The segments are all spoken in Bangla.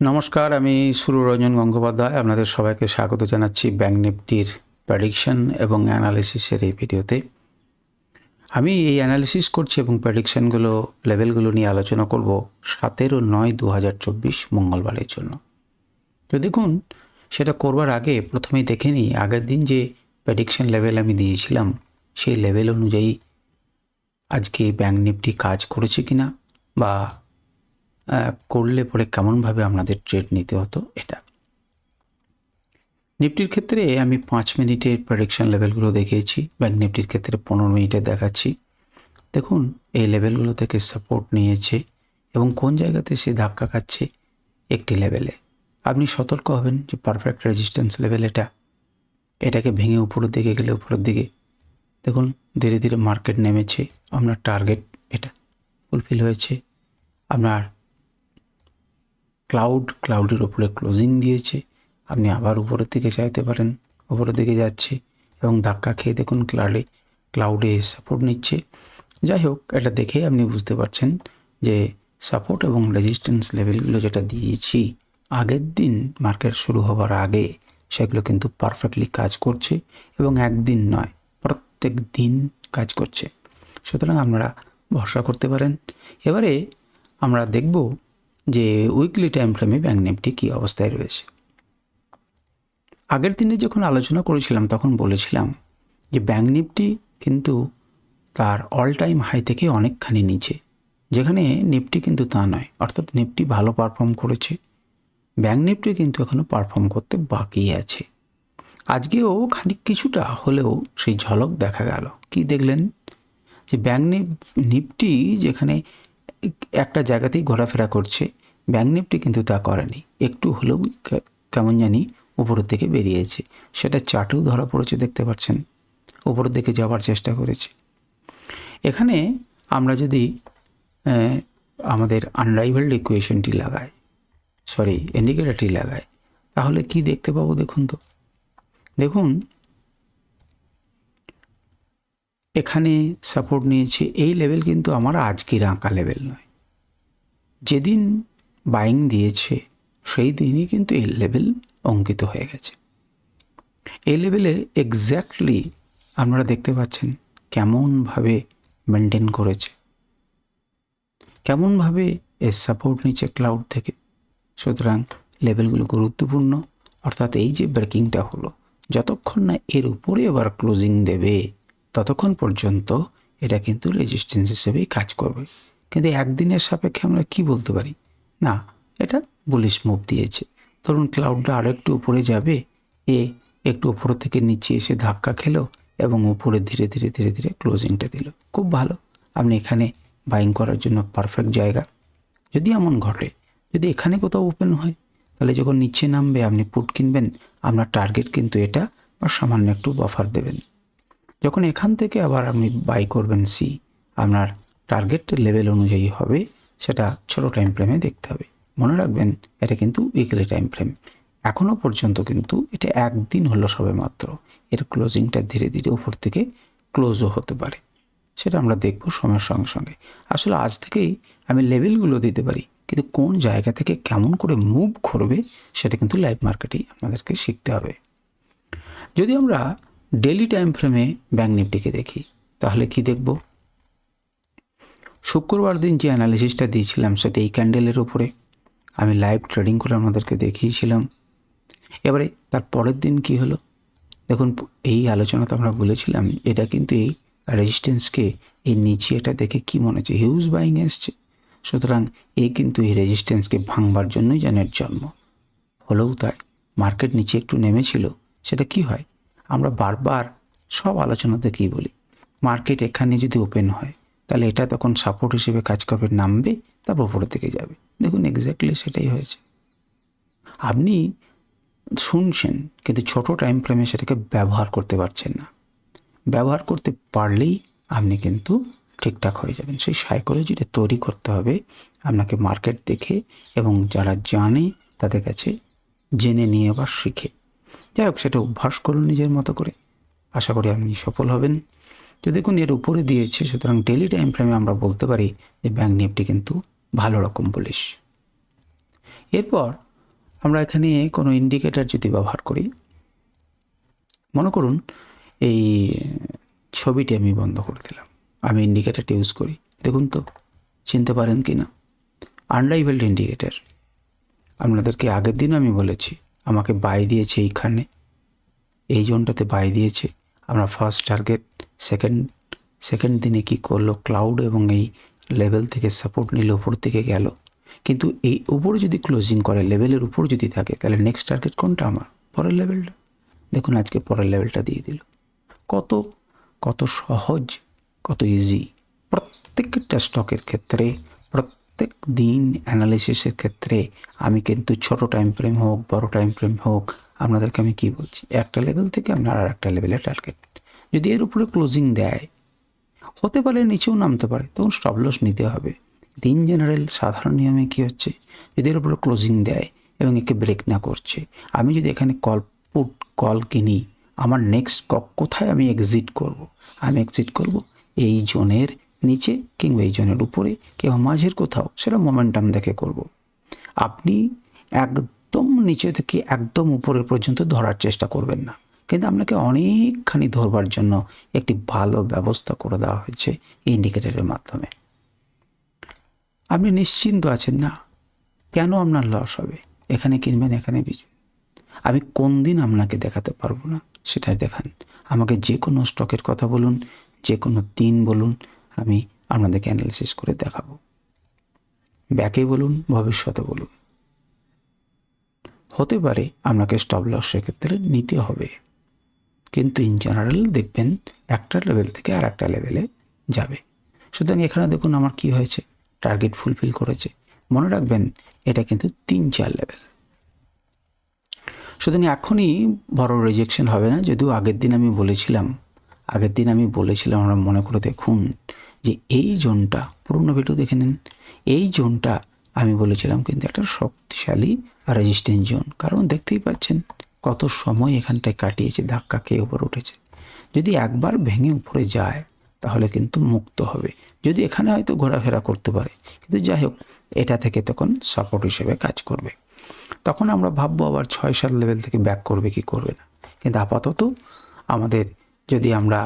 নমস্কার, আমি সুররঞ্জন গঙ্গোপাধ্যায়। আপনাদের সবাইকে স্বাগত জানাচ্ছি ব্যাঙ্ক নিফটির প্রেডিকশন এবং অ্যানালিসিসের এই ভিডিওতে। আমি এই অ্যানালিসিস করছি এবং প্রেডিকশনগুলো লেভেলগুলো নিয়ে আলোচনা করব সতেরো নয় দু হাজার চব্বিশ মঙ্গলবারের জন্য। তো দেখুন, সেটা করবার আগে প্রথমেই দেখে নিই, আগের দিন যে প্রেডিকশন লেভেল আমি দিয়েছিলাম, সেই লেভেল অনুযায়ী আজকে ব্যাঙ্ক নিফটি কাজ করেছে কিনা বা করলে পরে কেমনভাবে আপনাদের ট্রেড নিতে হতো এটা। নিফটির ক্ষেত্রে আমি পাঁচ মিনিটের প্রেডিকশন লেভেলগুলো দেখিয়েছি ব্যাঙ্ক নিফটির ক্ষেত্রে পনেরো মিনিটে দেখাচ্ছি। দেখুন, এই লেভেলগুলো থেকে সাপোর্ট নিয়েছে এবং কোন জায়গাতে সে ধাক্কা খাচ্ছে একটি লেভেলে আপনি সতর্ক হবেন যে পারফেক্ট রেজিস্ট্যান্স লেভেল এটা। এটাকে ভেঙে উপরের দিকে গেলে উপরের দিকে। দেখুন, ধীরে ধীরে মার্কেট নেমেছে, আপনার টার্গেট এটা। ফুলফিল হয়েছে। আপনার ক্লাউড ক্লাউডের উপরে ক্লোজিং দিয়েছে। আপনি আবার উপরের দিকে চাইতে পারেন, উপরের দিকে যাচ্ছে এবং ধাক্কা খেয়ে দেখুন ক্লাউডে ক্লাউডে সাপোর্ট নিচ্ছে। যাই হোক, এটা দেখে আপনি বুঝতে পারছেন যে সাপোর্ট এবং রেজিস্ট্যান্স লেভেলগুলো যেটা দিয়েছি, আগের দিন মার্কেট শুরু হবার আগে সেগুলো কিন্তু পারফেক্টলি কাজ করছে এবং একদিন নয়, প্রত্যেক দিন কাজ করছে। সুতরাং আপনারা ভরসা করতে পারেন। এবারে আমরা দেখব যে উইকলি টাইম ফ্রেমে ব্যাঙ্ক নিফটি কী অবস্থায় রয়েছে। আগের দিনে যখন আলোচনা করেছিলাম, তখন বলেছিলাম যে ব্যাঙ্ক নিফটি কিন্তু তার অল টাইম হাই থেকে অনেকখানি নিচে। যেখানে নিফটি কিন্তু তা নয়, অর্থাৎ নিফটি ভালো পারফর্ম করেছে। ব্যাঙ্ক নিফটি কিন্তু এখনও পারফর্ম করতে বাকি আছে। আজকেও খানিক কিছুটা হলেও সেই ঝলক দেখা গেল। কি দেখলেন? যে ব্যাঙ্ক নিফ- নিফটি যেখানে একটা জায়গাতেই ঘোরাফেরা করছে। ব্যাঙ্ক নিফটি কিন্তু তা করেনি। একটু হলেও কেমন জানি উপরের দিকে বেরিয়েছে। সেটা চাটেও ধরা পড়েছে, দেখতে পাচ্ছেন। উপরের দিকে যাওয়ার চেষ্টা করেছে। এখানে আমরা যদি আমাদের আনরাইভেলড ইকুয়েশনটি লাগাই সরি ইন্ডিকেটারটি লাগাই, তাহলে কি দেখতে পাবো দেখুন তো? দেখুন এখানে সাপোর্ট নিয়েছে, এই লেভেল কিন্তু আমার আজকের আঁকা লেভেল নয়। যেদিন বাইং দিয়েছে, সেই দিনই কিন্তু এই লেভেল অঙ্কিত হয়ে গেছে। এই লেভেলে এক্স্যাক্টলি আপনারা দেখতে পাচ্ছেন কেমনভাবে মেনটেন করেছে। কেমনভাবে এর সাপোর্ট নিচ্ছে ক্লাউড থেকে। সুতরাং লেভেলগুলো গুরুত্বপূর্ণ, অর্থাৎ এই যে ব্রেকিংটা হলো, যতক্ষণ না এর উপরে আবার ক্লোজিং দেবে ততক্ষণ পর্যন্ত এটা কিন্তু রেজিস্ট্যান্স হিসেবেই কাজ করবে। কিন্তু একদিনের সাপেক্ষে আমরা কি বলতে পারি? না, এটা বুলিশ মুভ দিয়েছে। ধরুন ক্লাউডটা আরও একটু উপরে যাবে, এ একটু উপর থেকে নিচে এসে ধাক্কা খেলো এবং উপরে ধীরে ধীরে ধীরে ধীরে ক্লোজিংটা দিল। খুব ভালো। আপনি এখানে বাইং করার জন্য পারফেক্ট জায়গা। যদি এমন ঘটে, যদি এখানে কোথাও ওপেন হয়, তাহলে যখন নিচে নামবে, আপনি পুট কিনবেন, আপনার টার্গেট কিন্তু এটা বা সামান্য একটু বাফার দেবেন। যখন এখান থেকে আবার আপনি বাই করবেন সি আপনার টার্গেট লেভেল অনুযায়ী হবে, সেটা ছোট টাইম ফ্রেমে দেখতে হবে। মনে রাখবেন, এটা কিন্তু উইকলি টাইম ফ্রেম এখনও পর্যন্ত কিন্তু এটা একদিন হলো সবে মাত্র এর ক্লোজিংটা ধীরে ধীরে উপর থেকে ক্লোজও হতে পারে। সেটা আমরা দেখব সময়ের সঙ্গে সঙ্গে। আসলে আজ থেকেই আমি লেভেলগুলো দিতে পারি, কিন্তু কোন জায়গা থেকে কেমন করে মুভ করবে, সেটা কিন্তু লাইভ মার্কেটেই আমাদেরকে শিখতে হবে। যদি আমরা ডেলি টাইম ফ্রেমে ব্যাঙ্ক নিফটিকে দেখি। তাহলে কি দেখব? শুক্রবার দিন যে অ্যানালিসিসটা দিয়েছিলাম সেটা এই ক্যান্ডেলের ওপরে আমি লাইভ ট্রেডিং করে আপনাদেরকে দেখিয়েছিলাম। এবারে তার পরের দিন কি হলো? দেখুন, এই আলোচনাতে আমরা বলেছিলাম, এটা কিন্তু এই রেজিস্ট্যান্সকে এই নিচে এটা দেখে কি মনে হচ্ছে? হিউজ বাইং এসছে। সুতরাং এ কিন্তু এই রেজিস্ট্যান্সকে ভাঙবার জন্যই জানের জন্ম। হলেও তাই মার্কেট নিচে একটু নেমেছিল, সেটা কি হয়? আমরা বারবার সব আলোচনাতে কী বলি, মার্কেট এখানে যদি ওপেন হয়, তাহলে এটা তখন সাপোর্ট হিসেবে কাজ করবে, নামবে, তারপর উপরের দিকে যাবে। দেখুন এক্স্যাক্টলি সেটাই হয়েছে। আপনি শুনছেন, কিন্তু ছোট টাইম ফ্রেমে সেটাকে ব্যবহার করতে পারছেন না। ব্যবহার করতে পারলেই আপনি কিন্তু ঠিকঠাক হয়ে যাবেন। সেই সাইকোলজিটা তৈরি করতে হবে আপনাকে মার্কেট দেখে এবং যারা জানে তাদের কাছে জেনে নিয়ে বা শিখে। যাই হোক, সেটা অভ্যাস করুন নিজের মতো করে। আশা করি আপনি সফল হবেন। তো দেখুন, এর উপরে দিয়েছে, সুতরাং ডেলি টাইম ফ্রেমে আমরা বলতে পারি যে ব্যাঙ্ক নিফটি কিন্তু ভালো রকম বলিস এরপর আমরা এখানে কোনো ইন্ডিকেটার যদি ব্যবহার করি, মনে করুন এই ছবিটি আমি বন্ধ করে দিলাম। আমি ইন্ডিকেটারটি ইউজ করি। দেখুন তো, চিনতে পারেন কি না আনরাইভেলড ইন্ডিকেটার আপনাদেরকে আগের দিন আমি বলেছি আমাকে বাই দিয়েছে এইখানে। এই জোনটাতে বাই দিয়েছে। আমরা ফার্স্ট টার্গেট সেকেন্ড সেকেন্ড দিনে কি করল? ক্লাউড এবং এই লেভেল থেকে সাপোর্ট নিলে ওপর থেকে গেল। কিন্তু এই উপরে যদি ক্লোজিং করে লেভেলের উপর যদি থাকে, তাহলে নেক্সট টার্গেট কোনটা আমার? পরের লেভেলটা দেখুন, আজকে পরের লেভেলটা দিয়ে দিল। কত কত সহজ, কত ইজি প্রত্যেকটা স্টকের ক্ষেত্রে প্রত্যেক দিন অ্যানালিসিসের ক্ষেত্রে আমি কিন্তু ছোট টাইম ফ্রেম হোক, বড় টাইম ফ্রেম হোক, আপনাদেরকে আমি কি বলছি? একটা লেভেল থেকে আপনার আর একটা লেভেলে টার্গেট যদি এর উপরে ক্লোজিং দেয়, হতে পারে নিচেও নামতে পারে, তখন স্টপ লস নিতে হবে। দিন জেনারেল সাধারণ নিয়মে কি হচ্ছে? যদি এর উপরে ক্লোজিং দেয় এবং একে ব্রেক না করছে, আমি যদি এখানে কল পুট কল কিনি, আমার নেক্সট কোথায় আমি এক্সিট করব। আমি এক্সিট করব এই জোনের নিচে কিংবা এই জোনের উপরে, কিংবা মাঝের কোথাও, সেটা মোমেন্টাম দেখে করব। আপনি একদম নিচে থেকে একদম উপরের পর্যন্ত ধরার চেষ্টা করবেন না। কিন্তু আপনাকে অনেকখানি ধরবার জন্য একটি ভালো ব্যবস্থা করে দেওয়া হয়েছে ইন্ডিকেটারের মাধ্যমে। আপনি নিশ্চিন্ত আছেন, না, কেন আপনার লস হবে? এখানে কিনবেন, এখানে বেচবেন। আমি কোন দিন আপনাকে দেখাতে পারব না? সেটাই দেখান। আমাকে যে কোনো স্টকের কথা বলুন যে কোনো দিন বলুন আমি আপনাদেরকে অ্যানালিসিস করে দেখাবো। ব্যাকে বলুন, ভবিষ্যতে বলুন। হতে পারে আপনাকে স্টপ লস সেক্ষেত্রে নিতে হবে। কিন্তু ইন জেনারেল দেখবেন একটা লেভেল থেকে আর একটা লেভেলে যাবে। সুতরাং এখানে দেখুন আমার কি হয়েছে টার্গেট ফুলফিল করেছে। মনে রাখবেন, এটা কিন্তু তিন, চার লেভেল সুতরাং এখনই বড় রিজেকশন হবে না, যদিও আগের দিন আমি বলেছিলাম। আগের দিন আমি বলেছিলাম, আমরা মনে করে দেখুন যে এই জোনটা, পুরনো ভিডিও দেখে নিন। এই জোনটা আমি বলেছিলাম কিন্তু একটা শক্তিশালী রেজিস্ট্যান্স জোন। কারণ দেখতেই পাচ্ছেন কত সময় এখানটায় কাটিয়েছে, ধাক্কা খেয়ে উপরে উঠেছে। যদি একবার ভেঙে উপরে যায়, তাহলে কিন্তু মুক্ত হবে। যদি এখানে হয়তো ঘোরাফেরা করতে পারে, কিন্তু যাই হোক, এটা থেকে তখন সাপোর্ট হিসেবে কাজ করবে। তখন আমরা ভাববো আবার ছয় সাত লেভেল থেকে ব্যাক করবে কি করবে না। কিন্তু আপাতত আমাদের যদি আমরা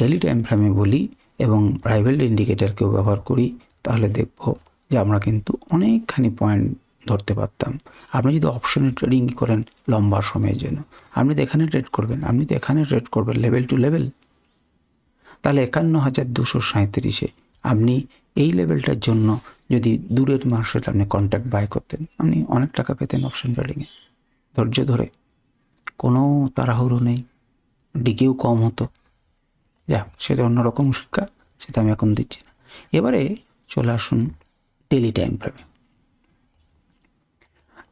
ডেলি টাইম ফ্রেমে বলি এবং প্রাইভেট ইন্ডিকেটারকেও ব্যবহার করি, তাহলে দেখব যে আমরা কিন্তু অনেকখানি পয়েন্ট ধরতে পারতাম। আপনি যদি অপশনে ট্রেডিং করেন লম্বা সময়ের জন্য, আপনি তো এখানে ট্রেড করবেন, আপনি তো এখানে ট্রেড করবেন লেভেল টু লেভেল তাহলে একান্ন হাজার দুশো সাঁত্রিশে আপনি এই লেভেলটার জন্য যদি দূরের মার্কেট আপনি কন্ট্যাক্ট বাই করতেন, আপনি অনেক টাকা পেতেন অপশন ট্রেডিংয়ে ধৈর্য ধরে, কোনো তাড়াহুড়ো নেই ডিকেও কম হতো। যা সেটা অন্যরকম শিক্ষা, সেটা আমি এখন দিচ্ছি না। এবারে চলে আসুন ডেলি টাইম ফ্রেমে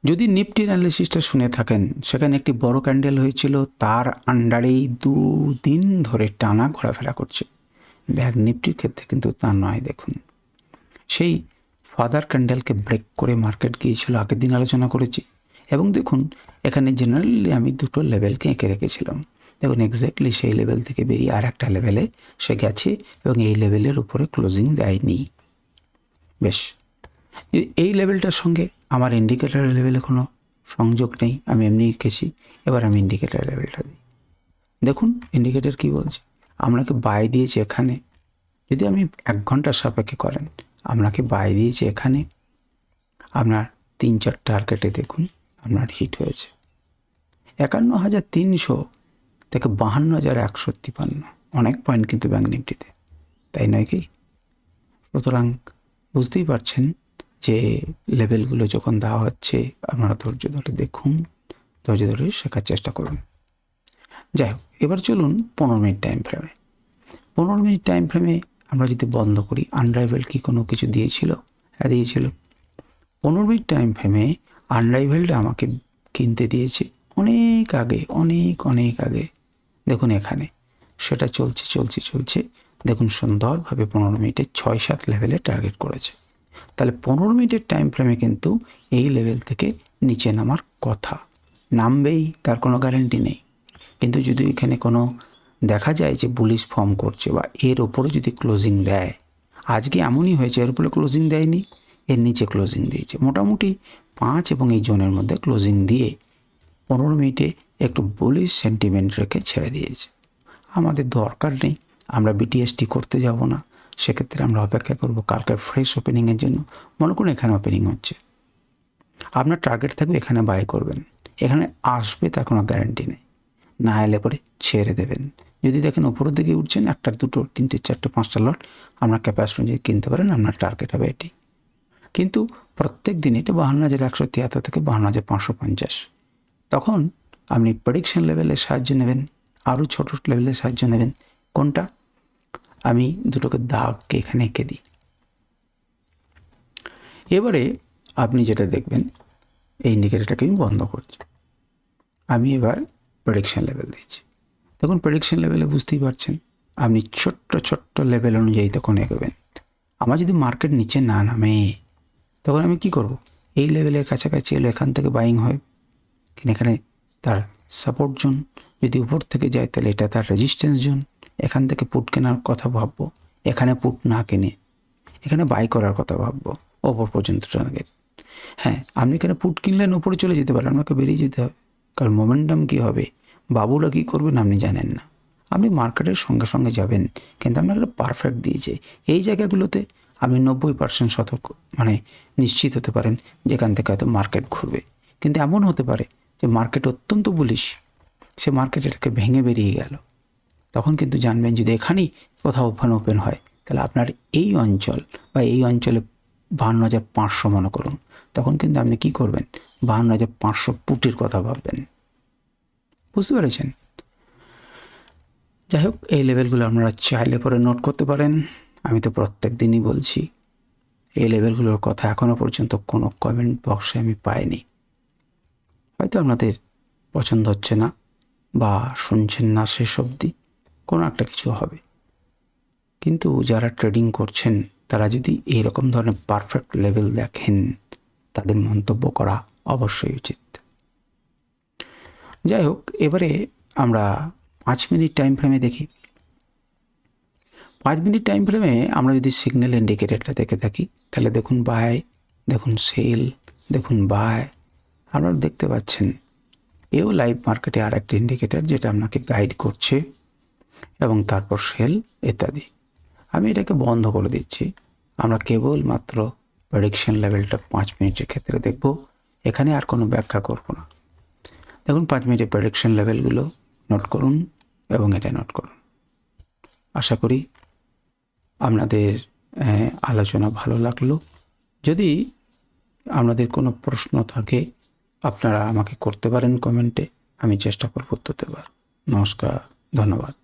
যদি নিফটির অ্যানালিসিসটা শুনে থাকেন, সেখানে একটি বড় ক্যান্ডেল হয়েছিল, তার আন্ডারেই দুদিন ধরে টানা ঘোরাফেরা করছে। ব্যাগ নিফটির ক্ষেত্রে কিন্তু তা নয়, দেখুন। সেই ফাদার ক্যান্ডেলকে ব্রেক করে মার্কেট গিয়েছিল, আগের দিন আলোচনা করেছি। এবং দেখুন, এখানে জেনারেলি আমি দুটো লেভেলকে এঁকে রেখেছিলাম। দেখুন এক্স্যাক্টলি সেই লেভেল থেকে বেরিয়ে আর একটা লেভেলে সে গেছে এবং এই লেভেলের উপরে ক্লোজিং দেয়নি। বেশ। এই লেভেলটার সঙ্গে আমার ইন্ডিকেটার লেভেলে কোনো সংযোগ নেই, আমি এমনি এঁকেছি, এবার আমি ইন্ডিকেটার লেভেলটা দিই। দেখুন ইন্ডিকেটার কি বলছে? আপনাকে বাই দিয়েছে এখানে। যদি আমি এক ঘণ্টার সাপেক্ষে করেন, আপনাকে বাই দিয়েছে এখানে। আপনার তিন চার টার্গেটে দেখুন, আপনার হিট হয়েছে। একান্ন হাজার তিনশো থেকে বাহান্ন হাজার একশো তিপান্ন অনেক পয়েন্ট কিন্তু ব্যাঙ্ক নিফটিতে তাই নয় কি? সুতরাং বুঝতেই পারছেন যে লেভেলগুলো যখন দেওয়া হচ্ছে, আপনারা ধৈর্য ধরে দেখুন, ধৈর্য ধরে শেখার চেষ্টা করুন। যাই হোক, এবার চলুন পনেরো মিনিট টাইম ফ্রেমে পনেরো মিনিট টাইম ফ্রেমে আমরা যদি বন্ধ করি আনরাইভেল কি কোনো কিছু দিয়েছিল? হ্যাঁ দিয়েছিল। পনেরো মিনিট টাইম ফ্রেমে আনরাইভেলটা আমাকে কিনতে দিয়েছে অনেক আগে, অনেক অনেক আগে। দেখুন এখানে, সেটা চলছে চলছে চলছে। দেখুন সুন্দরভাবে পনেরো মিনিটে ছয়, সাত লেভেলে টার্গেট করেছে। তাহলে পনেরো মিনিটের টাইম ফ্রেমে কিন্তু এই লেভেল থেকে নিচে নামার কথা। নামবেই, তার কোনো গ্যারেন্টি নেই। কিন্তু যদি এখানে কোনো দেখা যায় যে পুলিশ ফর্ম করছে বা এর ওপরে যদি ক্লোজিং দেয়, আজকে এমনই হয়েছে, এর উপরে ক্লোজিং দেয়নি, এর নিচে ক্লোজিং দিয়েছে। মোটামুটি পাঁচ এবং এই জোনের মধ্যে ক্লোজিং দিয়ে পনেরো মিনিটে একটু বুলিশ সেন্টিমেন্ট রেখে ছেড়ে দিয়েছে। আমাদের দরকার নেই, আমরা বিটিএসটি করতে যাব না। সেক্ষেত্রে আমরা অপেক্ষা করব কালকের ফ্রেশ ওপেনিংয়ের জন্য। মনে করুন এখানে ওপেনিং হচ্ছে। আপনার টার্গেট থাকবে এখানে বাই করবেন। এখানে আসবে তার কোনো গ্যারান্টি নেই। না এলে পরে ছেড়ে দেবেন। যদি দেখেন উপরের দিকে উঠছেন, একটা, দুটো, তিনটে, চারটে, পাঁচটা লট আপনার ক্যাপাসিটি অনুযায়ী কিনতে পারেন, আপনার টার্গেট হবে এটি। কিন্তু প্রত্যেক দিন এটা বাহান্ন হাজার একশো তিয়াত্তর থেকে বাহান্ন হাজার পাঁচশো পঞ্চাশ। তখন আপনি প্রেডিকশন লেভেলের সাহায্য নেবেন, আরও ছোট লেভেলের সাহায্য নেবেন। কোনটা? আমি দুটোকে দাগকে এখানে এঁকে দিই। এবারে আপনি যেটা দেখবেন, এই ইন্ডিকেটারটাকে আমি বন্ধ করছি। আমি এবার প্রেডিকশন লেভেল দিচ্ছি। তখন প্রেডিকশন লেভেলে বুঝতেই পারছেন, আপনি ছোট্ট ছোট্ট লেভেল অনুযায়ী তখন এগোবেন। আমার যদি মার্কেট নিচে না নামে, তখন আমি কি করব? এই লেভেলের কাছাকাছি এলো, এখান থেকে বাইং হয়। কিন্তু এখানে তার সাপোর্ট জোন যদি উপর থেকে যায়, তাহলে এটা তার রেজিস্ট্যান্স জোন এখান থেকে পুট কেনার কথা ভাববো। এখানে পুট না কিনে, এখানে বাই করার কথা ভাববো। ওপর পর্যন্ত টার্গেট হ্যাঁ আপনি এখানে পুট কিনলেন, উপরে চলে যেতে পারেন। আপনাকে বেরিয়ে যেতে হবে। কারণ মোমেন্টাম কী হবে? বাবুরা কী করবেন আপনি জানেন না। আপনি মার্কেটের সঙ্গে সঙ্গে যাবেন। কিন্তু আপনাকে একটা পারফেক্ট দিয়েছে। এই জায়গাগুলোতে আপনি নব্বই পার্সেন্ট সতর্ক মানে নিশ্চিত হতে পারেন, যেখান থেকে হয়তো মার্কেট ঘুরবে। কিন্তু এমন হতে পারে যে মার্কেট অত্যন্ত বুলিশ সে মার্কেট এটাকে ভেঙে বেরিয়ে গেল। তখন কিন্তু জানবেন যদি এখানেই কোথাও ওপেন ওপেন হয়, তাহলে আপনার এই অঞ্চল বা এই অঞ্চলে বাহান্ন হাজার পাঁচশো মনে করুন, তখন কিন্তু আপনি কি করবেন? বাহান্ন হাজার পাঁচশো পুটির কথা ভাববেন। বুঝতে পেরেছেন? যাই হোক, এই লেভেলগুলো আপনারা চাইলে পরে নোট করতে পারেন। আমি তো প্রত্যেক দিনই বলছি, এই লেভেলগুলোর কথা এখনও পর্যন্ত কোনো কমেন্ট বক্সে আমি পাইনি। হয়তো আপনাদের পছন্দ হচ্ছে না বা শুনছেন না শেষ অবধি, কোনো একটা কিছু হবে। কিন্তু যারা ট্রেডিং করছেন, তারা যদি এইরকম ধরনের পারফেক্ট লেভেল দেখেন, তাদের মন্তব্য করা অবশ্যই উচিত। যাই হোক, এবারে আমরা পাঁচ মিনিট টাইম ফ্রেমে দেখি। পাঁচ মিনিট টাইম ফ্রেমে আমরা যদি সিগন্যাল ইন্ডিকেটারটা দেখে থাকি, তাহলে দেখুন বাই দেখুন সেল দেখুন বাই আপনারা দেখতে পাচ্ছেন, এও লাইভ মার্কেটে আর একটা ইন্ডিকেটার যেটা আপনাকে গাইড করছে এবং তারপর সেল ইত্যাদি। আমি এটাকে বন্ধ করে দিচ্ছি। আমরা কেবলমাত্র প্রেডিকশন লেভেলটা পাঁচ মিনিটের ক্ষেত্রে দেখব। এখানে আর কোনো ব্যাখ্যা করব না। দেখুন, পাঁচ মিনিটের প্রেডিকশন লেভেলগুলো নোট করুন এবং এটা নোট করুন। আশা করি আপনাদের আলোচনা ভালো লাগল। যদি আপনাদের কোনো প্রশ্ন থাকে আপনারা আমাকে করতে পারেন কমেন্টে আমি চেষ্টা করব উত্তর দেবার। নমস্কার ধন্যবাদ।